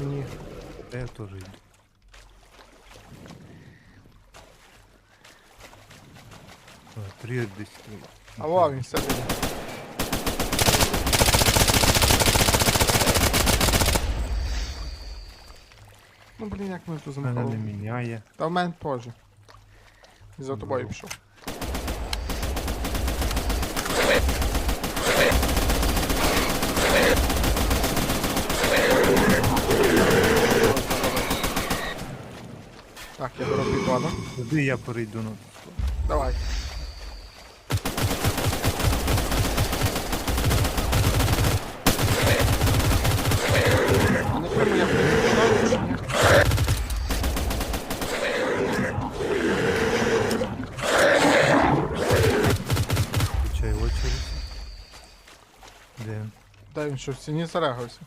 Ні. Та я теж йду. Три десь. А во, він. Ну блін, як ми тут Мене не міняє. Та в мене теж. І за тобою Ну. пішов. Так, я беру бігона. Туди я перейду на Давай. А не пойму, я прийду чи ні? включай очередь. Де? він? Та він що в стіні зарегався.